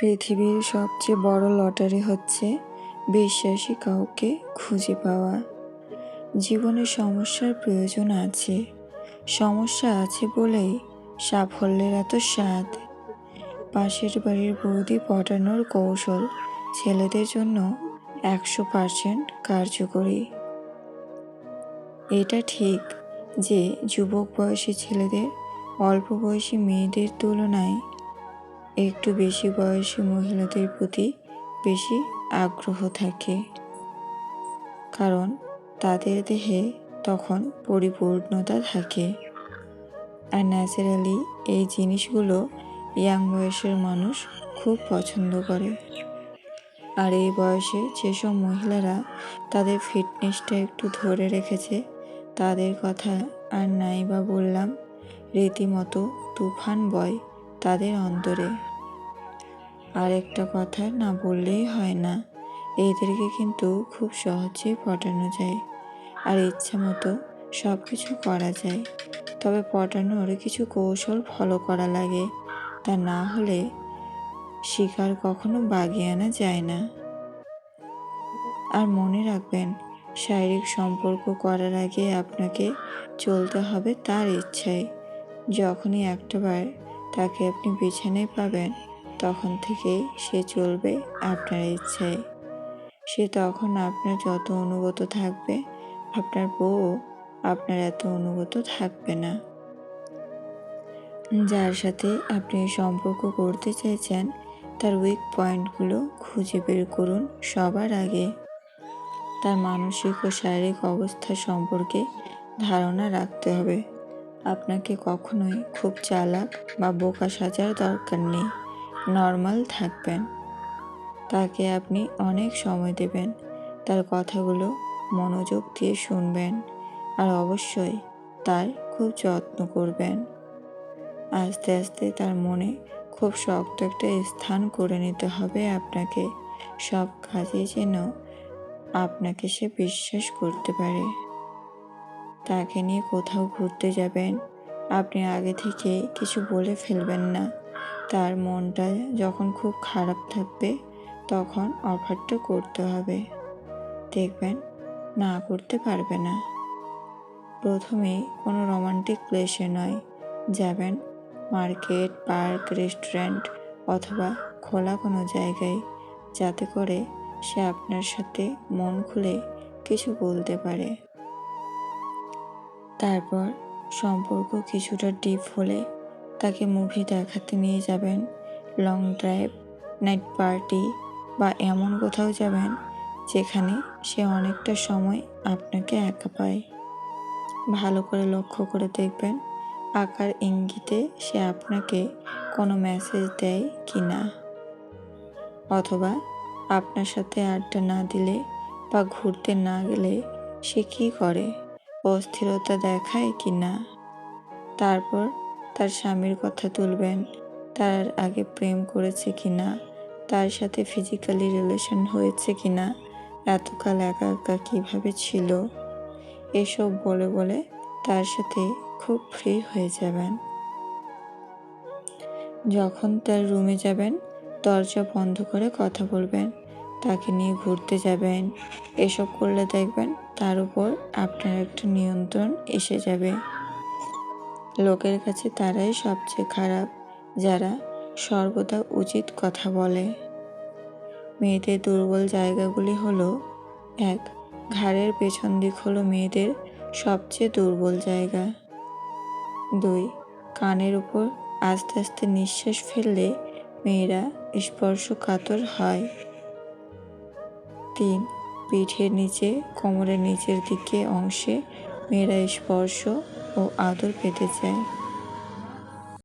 পৃথিবীর সবচেয়ে বড় লটারি হচ্ছে বিশ্বাসী কাউকে খুঁজে পাওয়া। জীবনে সমস্যার প্রয়োজন আছে। সমস্যা আছে বলেই সাফল্যের এত স্বাদ। পাশের বাড়ির বৌদি পটানোর কৌশল ছেলেদের জন্য একশো পার্সেন্ট কার্যকরী। এটা ঠিক যে যুবক বয়সী ছেলেদের অল্প বয়সী মেয়েদের তুলনায় একটু বেশি বয়সী মহিলাদের প্রতি বেশি আগ্রহ থাকে। কারণ তাদের দেহে তখন পরিপূর্ণতা থাকে। আর ন্যাচারালি এই জিনিসগুলো ইয়াং বয়সের মানুষ খুব পছন্দ করে। আর এই বয়সে যেসব মহিলারা তাদের ফিটনেসটা একটু ধরে রেখেছে, তাদের কথা আর নাই বা বললাম, রীতিমতো তুফান বয় তাদের অন্তরে। আর একটা কথা না বললেই হয় না। এদেরকে কিন্তু খুব সহজেই পটানো যায় আর ইচ্ছা মতো সব কিছু করা যায়। তবে পটানোর কিছু কৌশল ফলো করা লাগে, তা না হলে শিকার কখনো বাগিয়ে আনা যায় না। আর মনে রাখবেন, শারীরিক সম্পর্ক করার আগে আপনাকে চলতে হবে তার ইচ্ছায়। যখনই একটাবার তাকে আপনি বিছানায় পাবেন তখন থেকেই সে চলবে আপনার ইচ্ছায়। সে তখন আপনার যত অনুগত থাকবে, আপনার বউ আপনার এত অনুগত থাকবে না। যার সাথে আপনি সম্পর্ক করতে চাইছেন, তার উইক পয়েন্টগুলো খুঁজে বের করুন সবার আগে। তার মানসিক ও শারীরিক অবস্থা সম্পর্কে ধারণা রাখতে হবে। আপনাকে কখনোই খুব চালাক বা বোকা সাজার দরকার নেই। নর্মাল থাকবেন। তাকে আপনি অনেক সময় দেবেন। তার কথাগুলো মনোযোগ দিয়ে শুনবেন আর অবশ্যই তার খুব যত্ন করবেন। আস্তে আস্তে তার মনে খুব শক্ত একটা স্থান করে নিতে হবে আপনাকে। সব কাজে যেন আপনাকে সে বিশ্বাস করতে পারে। তাকে নিয়ে কোথাও ঘুরতে যাবেন। আপনি আগে থেকে কিছু বলে ফেলবেন না। তার মনটা যখন খুব খারাপ থাকবে, তখন অফারটা করতে হবে। দেখবেন, না করতে পারবে না। প্রথমে কোনো রোমান্টিক প্লেসে নয়, যাবেন মার্কেট, পার্ক, রেস্টুরেন্ট অথবা খোলা কোনো জায়গায়, যাতে করে সে আপনার সাথে মন খুলে কিছু বলতে পারে। তারপর সম্পর্ক কিছুটা ডিপ হলে তাকে মুভি দেখাতে নিয়ে যাবেন লং ড্রাইভ নাইট পার্টি বা এমন কোথাও যাবেন যেখানে সে অনেকটা সময় আপনাকে একা পায়। ভালো করে লক্ষ্য করে দেখবেন আকার ইঙ্গিতে সে আপনাকে কোনো মেসেজ দেয় কি না। অথবা আপনার সাথে আড্ডা না দিলে বা ঘুরতে না গেলে সে কি করে? অস্থিরতা দেখায় কি না? তারপর তার স্বামীর কথা তুলবেন, তার আগে প্রেম করেছে কি না তার সাথে ফিজিক্যালি রিলেশন হয়েছে কি না এতকাল একা একা কীভাবে ছিল? এসব বলে বলে তার সাথে খুব ফ্রি হয়ে যাবেন। যখন তার রুমে যাবেন, দরজা বন্ধ করে কথা বলবেন, তাকে নিয়ে ঘুরতে যাবেন। এসব করলে দেখবেন তার উপর আপনার একটা নিয়ন্ত্রণ এসে যাবে। লোকের কাছে তারাই সবচেয়ে খারাপ, যারা সর্বদা উচিত কথা বলে। মেয়েদের দুর্বল জায়গাগুলি হলো, এক, ঘাড়ের পেছন দিক হলো মেয়েদের সবচেয়ে দুর্বল জায়গা। দুই, কানের উপর আস্তে আস্তে নিঃশ্বাস ফেললে মেয়েরা স্পর্শ কাতর হয়। তিন, পিঠের নিচে কোমরের নিচের দিকে অংশে মেয়েরা স্পর্শ ও আদর পেতে চায়।